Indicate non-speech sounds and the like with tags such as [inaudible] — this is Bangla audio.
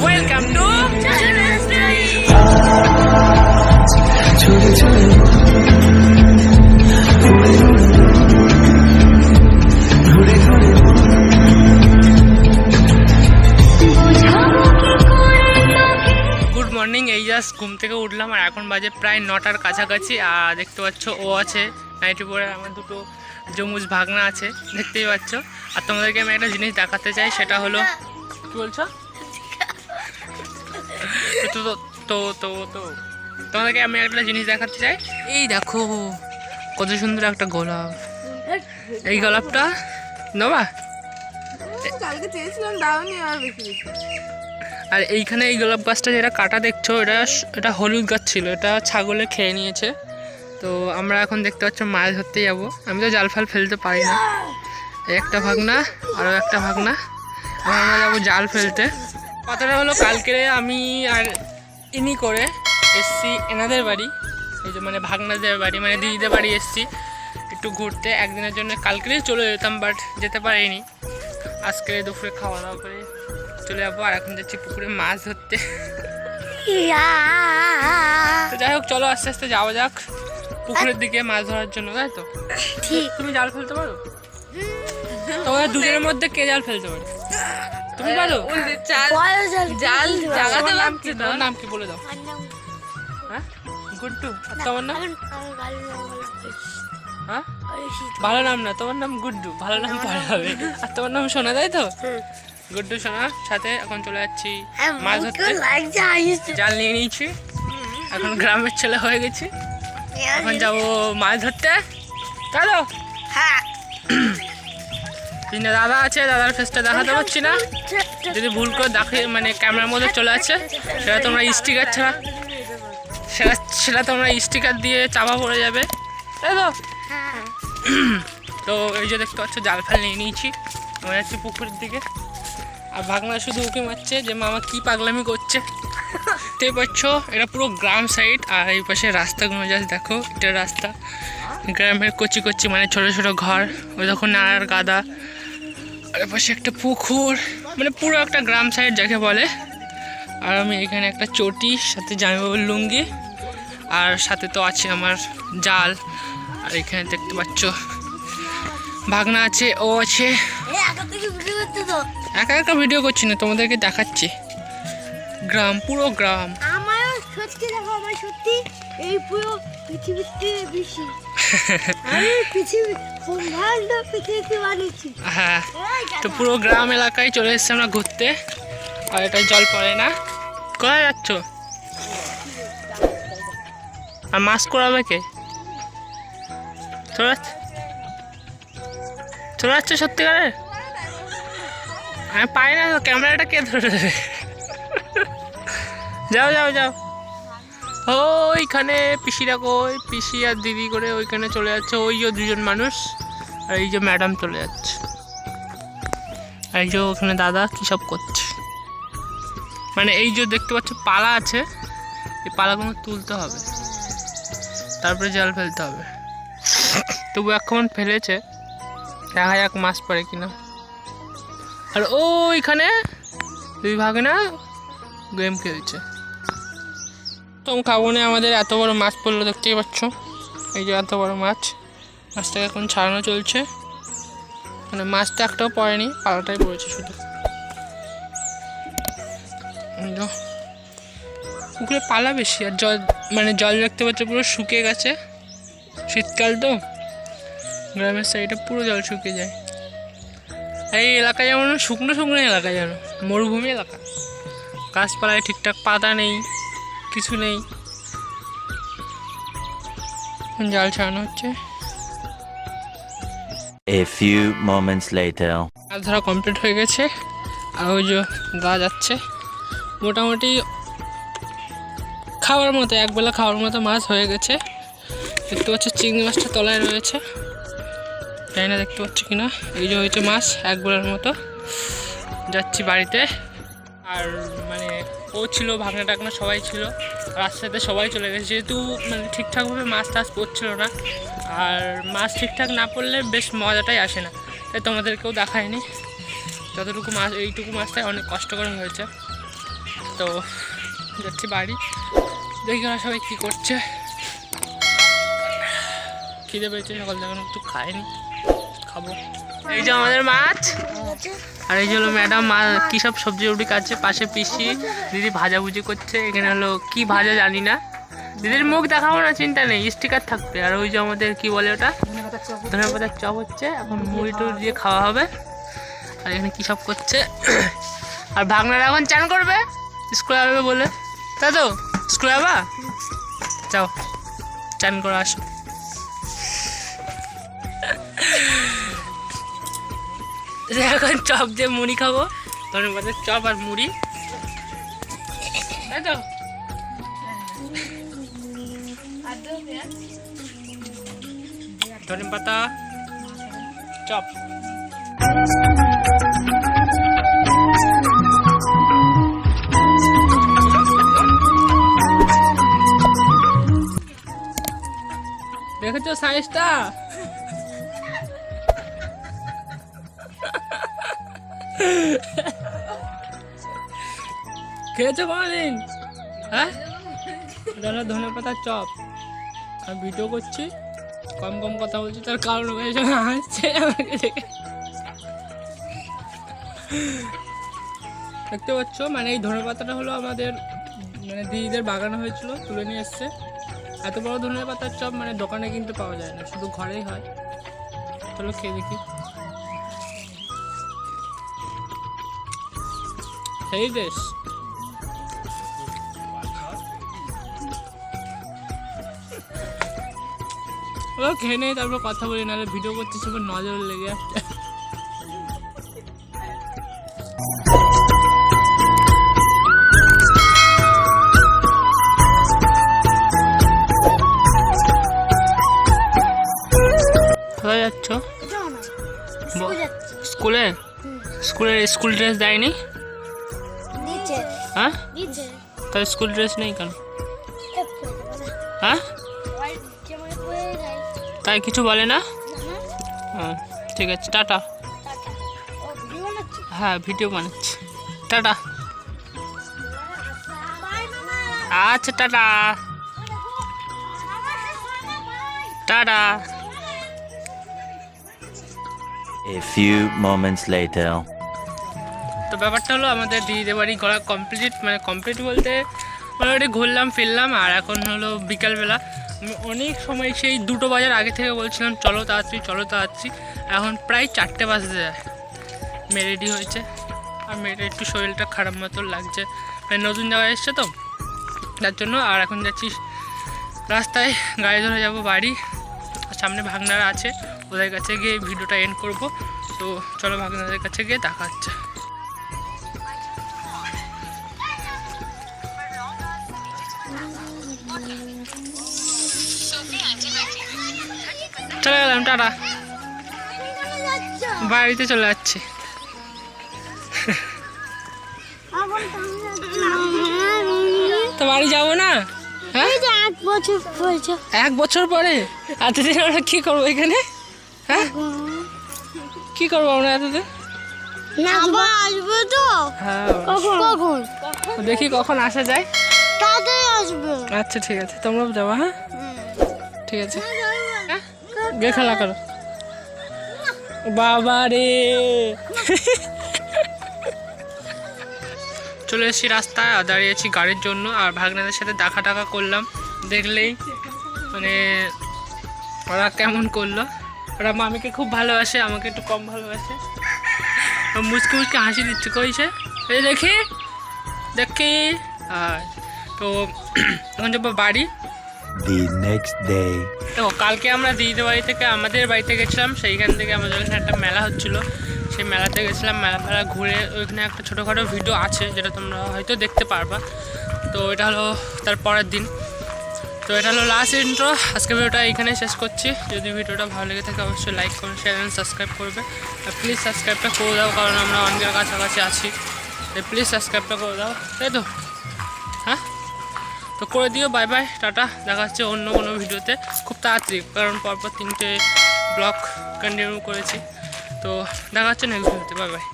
ওয়েলকাম মর্নিং এই জাস্ট ঘুম থেকে উঠলাম আর এখন বাজে প্রায় নটার কাছাকাছি। আর দেখতে পাচ্ছ, ও আছে নাইটি পরে আমার দুটো জমুজ ভাগনা আছে, দেখতেই পাচ্ছ। আর তোমাদেরকে আমি একটা জিনিস দেখাতে চাই, সেটা হলো কি বলছো? তো তো তো তো তো তোমাদেরকে আমি একটা জিনিস দেখাতে চাই। এই দেখো কত সুন্দর একটা গোলাপ। এই গোলাপটা নেবা কালকে চেয়েছিলাম দাওনি আর এইখানে এই গোলাপ গাছটা যেটা কাটা দেখছ এটা এটা হলুদ গাছ ছিল এটা ছাগলে খেয়ে নিয়েছে। তো আমরা এখন দেখতে পাচ্ছ মাছ ধরতে যাব। আমি তো জাল ফাল ফেলতে পারি না। এই একটা ভাগনা আরও একটা ভাগনা। আর আমরা যাব জাল ফেলতে। কথাটা হলো কালকে আমি আর ইনি করে এসছি এনাদের বাড়ি। এই যে মানে ভাগনাদের বাড়ি মানে দিদিদের বাড়ি এসছি একটু ঘুরতে। একদিনের জন্য কালকেই চলে যেতাম বাট যেতে পারিনি। আজকে দুপুরে খাওয়া দাওয়া করে চলে যাব আর এখন যাচ্ছি পুকুরে মাছ ধরতে। তো যাই হোক চলো আস্তে আস্তে যাওয়া যাক পুকুরের দিকে মাছ ধরার জন্য তাই তো? ঠিক। তুমি জাল ফেলতে পারো? তোমাদের দুজনের মধ্যে কে জাল ফেলতে পারে? তুমি পারো জাল জাল জাগাতে তোমার নাম কি? লাগছে তোমার নাম কি বলে দাও। হ্যাঁ? গুড্ডু আর তোমার নাম? হ্যাঁ? ভালো নাম না তোমার নাম গুড্ডু। ভালো নাম পড়া হবে। আর তোমার নাম শোনা তাই তো? গুড্ডু সোনা সাথে এখন চলে যাচ্ছি মাছ ধরতে। জাল নিয়ে নিয়েছি। এখন গ্রামের ছেলে হয়ে গেছি। এখন যাব মাছ ধরতে। চলো। তিনটে দাদা আছে দাদার ফেসটা দেখাতে পারছি না যদি ভুল করে দেখে মানে ক্যামেরার মধ্যে চলে আছে সেটা তোমরা স্টিকার ছাড়া সেটা সেটা তোমরা স্টিকার দিয়ে চাপা পড়ে যাবে তাই তো তো এই যে দেখতে পাচ্ছ জাল ফাল নিয়ে নিয়েছি আমরা যাচ্ছি পুকুরের দিকে আর ভাগনা শুধু উঁকি মারছে যে মামা কি পাগলামি করছে দেখতেই পাচ্ছ এটা পুরো গ্রাম সাইড আর এই পাশে রাস্তাগুলো জাস্ট দেখো এটা রাস্তা গ্রামের কচি কচি মানে ছোট ছোট ঘর ওই দেখো নাড়ার গাদা আর পাশে একটা পুকুর মানে পুরো একটা গ্রাম সাইড যাকে বলে। আর আমি এখানে একটা চটি সাথে জামাইবাবুর লুঙ্গি আর সাথে তো আছে আমার জাল। আর এখানে দেখতে পাচ্ছ ভাগনা আছে ও আছে। একা একা ভিডিও করছি না তোমাদেরকে দেখাচ্ছি। গ্রাম পুরো গ্রাম। সত্যি দেখো আমার সত্যি এই পুরো পৃথিবীতে বেশি। হ্যাঁ তো পুরো গ্রাম এলাকায় চলে এসেছি আমরা ঘুরতে। আর এটা জল পড়ে না। কোথায় যাচ্ছ? আর মাস্ক করাবে কে? চলে যাচ্ছে চলে যাচ্ছে সত্যিকারে? আমি পাই না তো ক্যামেরাটা কে ধরে যাও যাও যাও। ওইখানে পিসিরা কই? পিসি আর দিদি করে ওইখানে চলে যাচ্ছে। ওই যে দুজন মানুষ আর এই যে ম্যাডাম চলে যাচ্ছে। আর এই যে ওখানে দাদা কী সব করছে। মানে এই যে দেখতে পাচ্ছ পালা আছে, এই পালাগুলো তুলতে হবে। তারপরে জাল ফেলতে হবে। তবু এখন ফেলেছে। দেখা যাক মাছ পড়ে কিনা। আর ওইখানে দুই ভাগে না গেম খেলছে। তো কাবনে আমাদের এত বড় মাছ পড়ল, দেখতেই পাচ্ছ? এই যে এত বড় মাছ। মাছটাকে এখন ছাড়ানো চলছে। মানে মাছটা একটাও পড়েনি, পালাটাই পড়েছে শুধু। পুকুরে পালা বেশি, আর জল মানে জল দেখতে পাচ্ছ পুরো শুকিয়ে গেছে। শীতকাল তো। গ্রামের সাইডে পুরো জল শুকিয়ে যায়। এই এলাকা যেমন শুকনো শুকনো এলাকা যেন। মরুভূমি এলাকা। গাছপালায় ঠিকঠাক পাতা নেই। কিছু নেই। জাল ছাড়ানো হচ্ছে। A few moments later. মাছ ধরা কমপ্লিট হয়ে গেছে। আর ওই যে গা যাচ্ছে। মোটামুটি খাওয়ার মতো একবেলা খাওয়ার মতো মাছ হয়ে গেছে। দেখতে পাচ্ছ চিংড়ি মাছটা তলায় রয়েছে। জানি না দেখতে পাচ্ছ কিনা। এই যে হয়েছে মাছ একবেলার মতো। যাচ্ছি বাড়িতে। আর মানে ও ছিল, ভাগনা টাকনা সবাই ছিল। রাস্তাতে সবাই চলে গেছে। যেহেতু মানে ঠিকঠাকভাবে মাছ টাছ পড়ছিল না, আর মাছ ঠিকঠাক না পড়লে বেশ মজাটাই আসে না। তাই তোমাদেরকেও দেখায়নি। যতটুকু মাছ, এইটুকু মাছটাই অনেক কষ্টকর হয়েছে। তো, যাচ্ছি বাড়ি। দেখি ওরা সবাই কী করছে। খিদে পেয়েছে, সকাল থেকে একটু খাইনি খাব। এই যে আমাদের মাছ। আর এই যে হলো ম্যাডাম, মা কী সব সবজি উবজি কাটছে? পাশে পিসি, দিদি ভাজাভুজি করছে। এখানে হলো কি ভাজা জানি না। দিদির মুখ দেখাবো না, চিন্তা নেই স্টিকার থাকবে। আর ওই যে আমাদের কি বলে ওটা? ধনে পাতার চপ হচ্ছে। এখন মুড়ি টুড়ি দিয়ে খাওয়া হবে। আর এখানে কী সব করছে? আর ভাগনারা এখন চান করবে? স্কুলে যাবে বলে। তাই তো স্কুলে যাবা? যাও, চান করে আসো। এখন চপ দিয়ে মুড়ি খাব। ধনে পাতার চপ আর মুড়ি। তাই তো। ধনে পাতা। চপ। দেখেছ সাইজটা খেয়েছো কোনোদিন? হ্যাঁ? দাদা, ধনে পাতার চপ। আর ভিডিও করছি, কম কম কথা বলছি, তার কারণ হয়েছে হাসছে আমাকে দেখে। দেখতে পাচ্ছ মানে এই ধনে পাতাটা হলো আমাদের মানে দিদিদের বাগানো হয়েছিল, তুলে নিয়ে এসছে। এত বড় ধনে পাতার চপ মানে দোকানে কিন্তু পাওয়া যায় না, শুধু ঘরেই হয়। চলো খেয়ে দেখি। সেই দেশ ও খেয়ে নেই তারপর কথা বলি নাহলে ভিডিও করতে সবার নজর লেগে যাচ্ছে। কোথায় যাচ্ছ? স্কুল স্কুলের স্কুল ড্রেস দেয়নি? হ্যাঁ নিচে তাহলে স্কুল ড্রেস নেই কেন এ, পড়ে যাব না। হ্যাঁ সবাই যেমন পড়ে যায় তাই কিছু বলে না না, হ্যাঁ ঠিক আছে টাটা টাটা। ও ভিডিও বানাচ্ছে? হ্যাঁ ভিডিও বানাচ্ছি টাটা বাই মামা। আচ্ছা tata tata A few moments later. তো ব্যাপারটা হলো আমাদের দিদিদের বাড়ি ঘোরা কমপ্লিট মানে কমপ্লিট বলতে মোটামুটি ঘুরলাম, ফিরলাম, আর এখন হলো বিকালবেলা। অনেক সময় সেই দুটো বাজার আগে থেকে বলছিলাম, চলো তাড়াতাড়ি চলো তাড়াতাড়ি। এখন প্রায় চারটে বাজতে যায়। মেয়ে রেডি হয়েছে। আর মেয়েটা একটু শরীরটা খারাপ মতো লাগছে। মানে নতুন জায়গায় এসছে তো, তার জন্য। আর এখন যাচ্ছি রাস্তায়, গাড়ি ধরে যাব বাড়ি। সামনে ভাগনারা আছে, ওদের কাছে গিয়ে ভিডিওটা এন্ড করব। তো চলো ভাগনাদের কাছে গিয়ে দেখা হচ্ছে। টাটা বাড়িতে চলে যাচ্ছি? তো বাড়ি যাব না? হ্যাঁ? এক বছর বলছো এক বছর পরে? এতদিন আমরা কি করব এখানে? হ্যাঁ? কি করব আমরা এতদিন? আসবে তো হ্যাঁ। কখন দেখি কখন আসা যায়। তাড়াতাড়ি আসবে। আচ্ছা ঠিক আছে। তোমরাও যাব হ্যাঁ? ঠিক আছে। গিয়ে খেলা করো। বাবা রে। চলে এসেছি রাস্তায় দাঁড়িয়েছি গাড়ির জন্য, আর ভাগনাদের সাথে দেখা টাকা করলাম। দেখলেই মানে ওরা কেমন করল। ওরা মামিকে খুব ভালোবাসে, আমাকে একটু কম ভালোবাসে। মুচকে মুচকে হাসি দিচ্ছে, কইছে, এই দেখি দেখি। আর তো, [clears throat] এখন যাব বাড়ি। The next day. তো কালকে আমরা দিদিদের বাড়ি থেকে, আমাদের বাড়িতে গেছিলাম। সেইখান থেকে আমাদের ওখানে একটা মেলা হচ্ছিল। সেই মেলাতে গেছিলাম, মেলা মেলা ঘুরে ওইখানে একটা ছোটোখাটো ভিডিও আছে, যেটা তোমরা হয়তো দেখতে পারবা। তো এটা হলো তার পরের দিন। তো এটা হলো লাস্ট ইন্ট্রো আজকে ভিডিওটা এখানে শেষ করছি। যদি ভিডিওটা ভালো লেগে থাকে, অবশ্যই লাইক করুন শেয়ার অ্যান্ড সাবস্ক্রাইব করবে। আর প্লিজ সাবস্ক্রাইবটা করে দাও, কারণ আমরা অনেকের কাছাকাছি আছি। প্লিজ সাবস্ক্রাইবটা করে দাও। তাই তো? তো করে দিও বাই বাই টাটা। দেখা হচ্ছে অন্য কোনো ভিডিওতে। খুব তাড়াতাড়ি, কারণ পরপর তিনটে ব্লগ কন্টিনিউ করেছি। তো দেখা হচ্ছে নেক্সট ভিডিওতে বাই বাই